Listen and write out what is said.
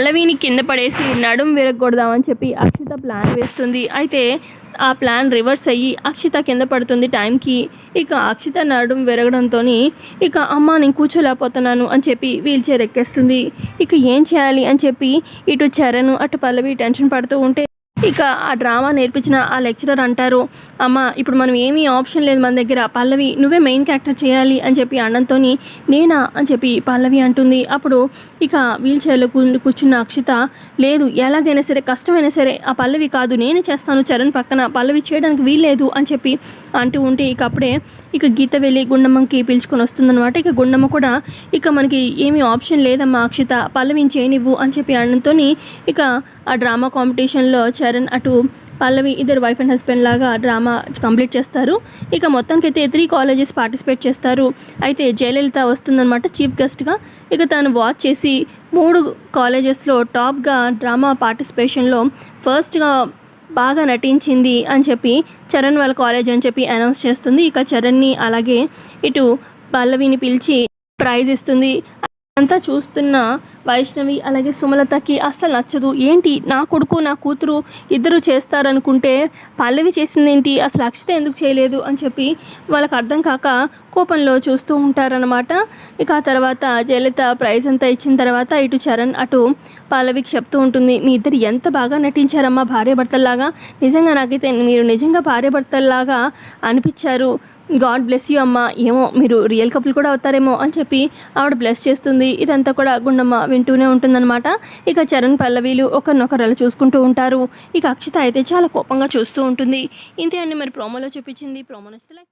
పల్లవిని కింద పడేసి నడుం విరగొడదామని చెప్పి అక్షిత ప్లాన్ వేస్తుంది. అయితే ఆ ప్లాన్ రివర్స్ అయ్యి అక్షిత కింద పడుతుంది టైంకి. ఇక అక్షిత నడుం విరగడంతో ఇక అమ్మ నేను కూర్చోలేకపోతున్నాను అని చెప్పి వీల్ చైర్ ఎక్కేస్తుంది. ఇక ఏం చేయాలి అని చెప్పి ఇటు చరణ్ అటు పల్లవి టెన్షన్ పడుతూ ఉంటే ఇక ఆ డ్రామా నేర్పించిన ఆ లెక్చరర్ అంటారు అమ్మ ఇప్పుడు మనం ఏమీ ఆప్షన్ లేదు మన దగ్గర. పల్లవి నువ్వే మెయిన్ క్యారెక్టర్ చేయాలి అని చెప్పి అన్నంతో నేనా? అని చెప్పి పల్లవి అంటుంది. అప్పుడు ఇక వీల్ చైర్లో కూర్చున్న అక్షిత లేదు ఎలాగైనా సరే కష్టమైనా సరే ఆ పల్లవి కాదు నేనే చేస్తాను చరణ్ పక్కన. పల్లవి చేయడానికి వీల్లేదు అని చెప్పి అంటూ ఉంటే ఇక అప్పుడే ఇక గీత వెళ్ళి గుండమ్మకి పిలుచుకొని వస్తుందన్నమాట. ఇక గుండమ్మ కూడా ఇక మనకి ఏమీ ఆప్షన్ లేదమ్మా అక్షిత. పల్లవిని చేయనివ్వు అని చెప్పి అనడంతో ఇక ఆ డ్రామా కాంపిటీషన్లో చరణ్ అటు పల్లవి ఇద్దరు వైఫ్ అండ్ హస్బెండ్ లాగా డ్రామా కంప్లీట్ చేస్తారు. ఇక మొత్తానికి అయితే త్రీ కాలేజెస్ పార్టిసిపేట్ చేస్తారు. అయితే జయలలిత వస్తుందన్నమాట చీఫ్ గెస్ట్గా. ఇక తను వాచ్ చేసి మూడు కాలేజెస్లో టాప్గా డ్రామా పార్టిసిపేషన్లో ఫస్ట్గా బాగా నటించింది అని చెప్పి చరణ్ వాళ్ళ కాలేజ్ అని చెప్పి అనౌన్స్ చేస్తుంది. ఇక చరణ్ని అలాగే ఇటు పల్లవిని పిలిచి ప్రైజ్ ఇస్తుంది. అంతా చూస్తున్న వైష్ణవి అలాగే సుమలతకి అస్సలు నచ్చదు. ఏంటి? నా కొడుకు నా కూతురు ఇద్దరు చేస్తారనుకుంటే పల్లవి చేసిందేంటి? అసలు అక్షిత ఎందుకు చేయలేదు? అని చెప్పి వాళ్ళకి అర్థం కాక కోపంలో చూస్తూ ఉంటారనమాట ఇక ఆ తర్వాత జయలలిత ప్రైజ్ అంతా ఇచ్చిన తర్వాత ఇటు చరణ్ అటు పల్లవికి చెప్తూ ఉంటుంది మీ ఇద్దరు ఎంత బాగా నటించారమ్మా భార్యాభర్తల్లాగా. నిజంగా నాకైతే మీరు నిజంగా భార్యాభర్తల్లాగా అనిపించారు. గాడ్ బ్లెస్ యూ అమ్మ ఏమో మీరు రియల్ కపుల్ కూడా అవుతారేమో అని చెప్పి ఆవిడ బ్లెస్ చేస్తుంది. ఇదంతా కూడా గుండమ్మ వింటూనే ఉంటుందన్నమాట. ఇక చరణ్ పల్లవీలు ఒకరినొకరు అలా చూసుకుంటూ ఉంటారు. ఇక అక్షిత అయితే చాలా కోపంగా చూస్తూ ఉంటుంది. ఇంతే అండి మరి ప్రోమోలో చూపించింది. ప్రోమో నచ్చితే.